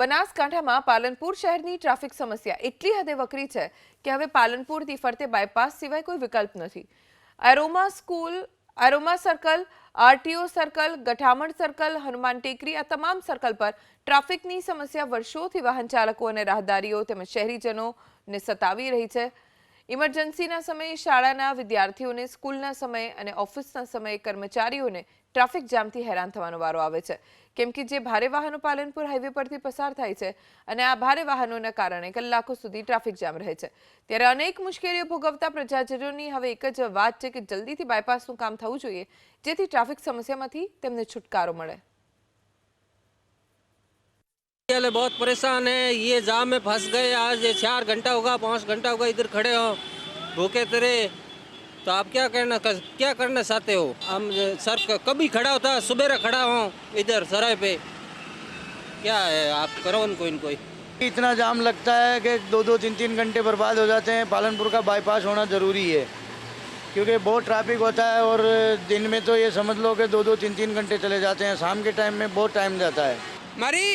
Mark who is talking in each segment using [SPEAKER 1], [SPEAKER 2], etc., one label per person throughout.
[SPEAKER 1] બનાસકાંઠામાં પાલનપુર શહેરની ટ્રાફિક સમસ્યા એટલી હદે વકરી છે કે હવે પાલનપુરથી ફરતે બાયપાસ સિવાય કોઈ વિકલ્પ નથી. Aroma school aroma circle RTO circle Gathaman circle Hanuman Tekri આ તમામ સર્કલ પર ટ્રાફિકની સમસ્યા વર્ષોથી વાહન ચાલકો અને રાહદારીઓ તેમજ શહેરીજનોને સતાવી રહી છે. ઇમરજન્સીના સમયે શાળાના વિદ્યાર્થીઓને સ્કૂલના સમયે અને ઓફિસના સમયે કર્મચારીઓને ટ્રાફિક જામથી હેરાન થવાનો વારો આવે છે. કેમ કે જે ભારે વાહનો પાલનપુર હાઈવે પરથી પસાર થાય છે અને આ ભારે વાહનોના કારણે કલાકો સુધી ટ્રાફિક જામ રહે છે. ત્યારે અનેક મુશ્કેલીઓ ભોગવતા પ્રજાજનોની હવે એક જ વાત છે કે જલ્દીથી બાયપાસનું કામ થવું જોઈએ, જેથી ટ્રાફિક સમસ્યામાંથી તેમને છુટકારો મળે.
[SPEAKER 2] वाले बहुत परेशान है। ये जाम में फंस गए। आज ये चार घंटा होगा पाँच घंटा होगा इधर खड़े हो। भूखे तेरे। तो आप क्या करना कर, क्या करना चाहते हो? हम सर कभी खड़ा होता सुबह खड़ा हो इधर सराय पे। क्या है आप करो न कोई
[SPEAKER 3] इतना जाम लगता है कि दो दो तीन तीन घंटे बर्बाद हो जाते हैं। पालनपुर का बाईपास होना ज़रूरी है क्योंकि बहुत ट्रैफ़िक होता है और दिन में तो ये समझ लो कि दो दो तीन तीन घंटे चले जाते हैं। शाम के टाइम में बहुत टाइम जाता है।
[SPEAKER 4] મારી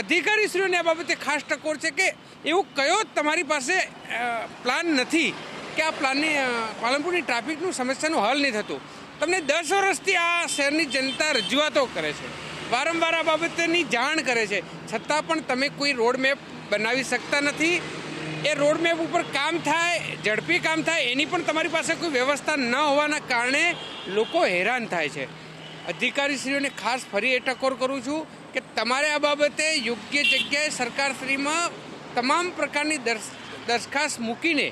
[SPEAKER 4] અધિકારીશ્રીઓને આ બાબતે ખાસ ટકોર છે કે એવું કયો તમારી પાસે પ્લાન નથી કે આ પ્લાનની પાલનપુરની ટ્રાફિકનું સમસ્યાનું હલ નહીં થતું. તમને દસ વર્ષથી આ શહેરની જનતા રજૂઆતો કરે છે. વારંવાર આ બાબતની જાણ કરે છે. છતાં પણ તમે કોઈ રોડ મેપ બનાવી શકતા નથી. એ રોડ મેપ ઉપર કામ થાય, ઝડપી કામ થાય, એની પણ તમારી પાસે કોઈ વ્યવસ્થા ન હોવાના કારણે લોકો હેરાન થાય છે. અધિકારીશ્રીઓને ખાસ ફરી એ ટકોર કરું છું કે તમારે આ બાબતે યોગ્ય જગ્યાએ સરકારશ્રીમાં તમામ પ્રકારની દરખાસ્ત મૂકીને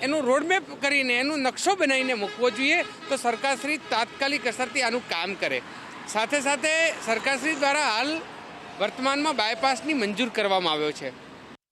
[SPEAKER 4] એનું રોડમેપ કરીને એનું નકશો બનાવીને મૂકવો જોઈએ તો સરકારશ્રી તાત્કાલિક અસરથી આનું કામ કરે. સાથે સાથે સરકારશ્રી દ્વારા હાલ વર્તમાનમાં બાયપાસની મંજૂર કરવામાં આવ્યો છે.